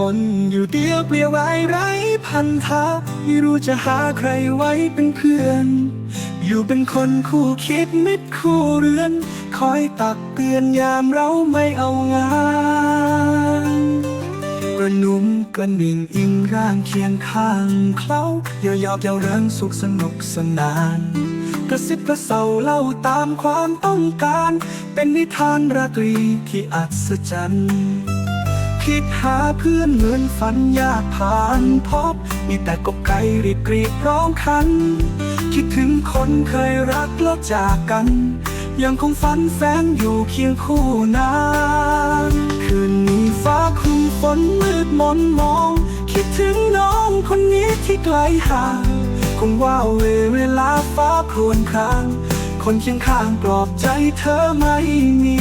คนอยู่เดียวเปลี่ยวไว้ไร้พันธะไม่รู้จะหาใครไว้เป็นเพื่อน อยู่เป็นคนคู่คิดมิตรคู่เรือน คอยตักเตือนยามเราไม่เอางานกระนุ่มกระหนิ่งอิงร่างเคียงข้างเคล้าเยาวยอบเยาเริงสุขสนุกสนานกระซิบกระเซาเล่าตามความต้องการ เป็นนิทานราตรีที่อัศจรรย์ คิดหาเพื่อนเหมือนฝันยากผ่านพบ มีแต่กบไก่รีบกรีดร้องคัน คิดถึงคนเคยรักแล้วจากกัน ยังคงฝันแฝงอยู่เคียงคู่นานคืนนี้ฟ้าคลุมฝนมืดมนมอง คิดถึงน้องคนนี้ที่ไกลห่างคงว่าเวเวลาฟ้าครวญคราง คนเคียงข้างปลอบใจเธอไม่มี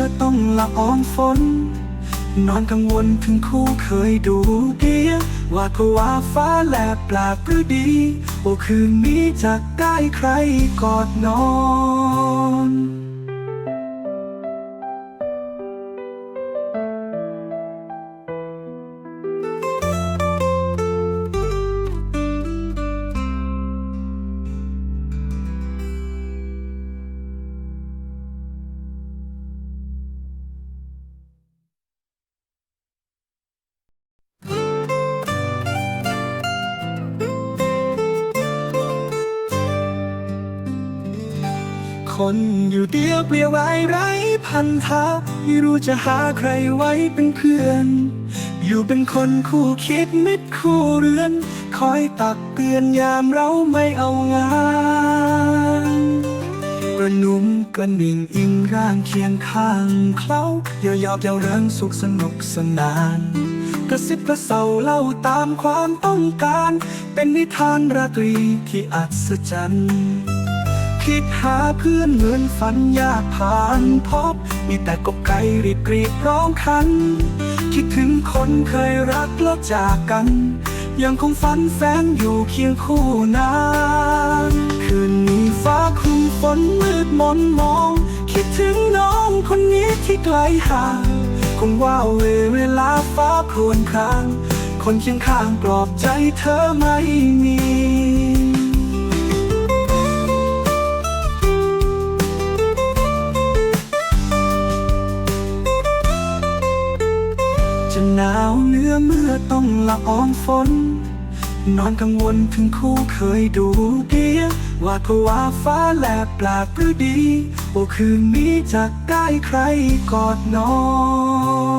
อเมื่อต้องละอองฝน นอนกังวลถึงคู่เคยดูเดียว่าก็ว่าฟ้าแลบแปลกหรือดี โอคืนนี้จะได้ใครกอดนอน คนอยู่เดียวเปลี่ยวไว้ไร้พันธะไม่รู้จะหาใครไว้เป็นเพื่อน อยู่เป็นคนคู่คิดมิตรคู่เรือน คอยตักเตือนยามเราไม่เอางานกระนุ่มกระหนิ่งอิงร่างเคียงข้างเคล้าเยาวยอบเยาเริงสุขสนุกสนานกระซิบกระเซาเล่าตามความต้องการ เป็นนิทานราตรีที่อัศจรรย์ คิดหาเพื่อนเหมือนฝันยากผ่านพบ มีแต่กบไก่รีบกรีดร้องคัน คิดถึงคนเคยรักแล้วจากกัน ยังคงฝันแฝงอยู่เคียงคู่นานคืนนี้ฟ้าคลุมฝนมืดมนมอง คิดถึงน้องคนนี้ที่ไกลห่างคงว่าเวเวลาฟ้าครวญคราง คนเคียงข้างปลอบใจเธอไม่มี เมื่อต้องละอองฝน นอนกังวลถึงคู่เคยดูเดียว่าก็ว่าฟ้าแลบแปลกหรือดี โอคืนนี้จะได้ใครกอดนอน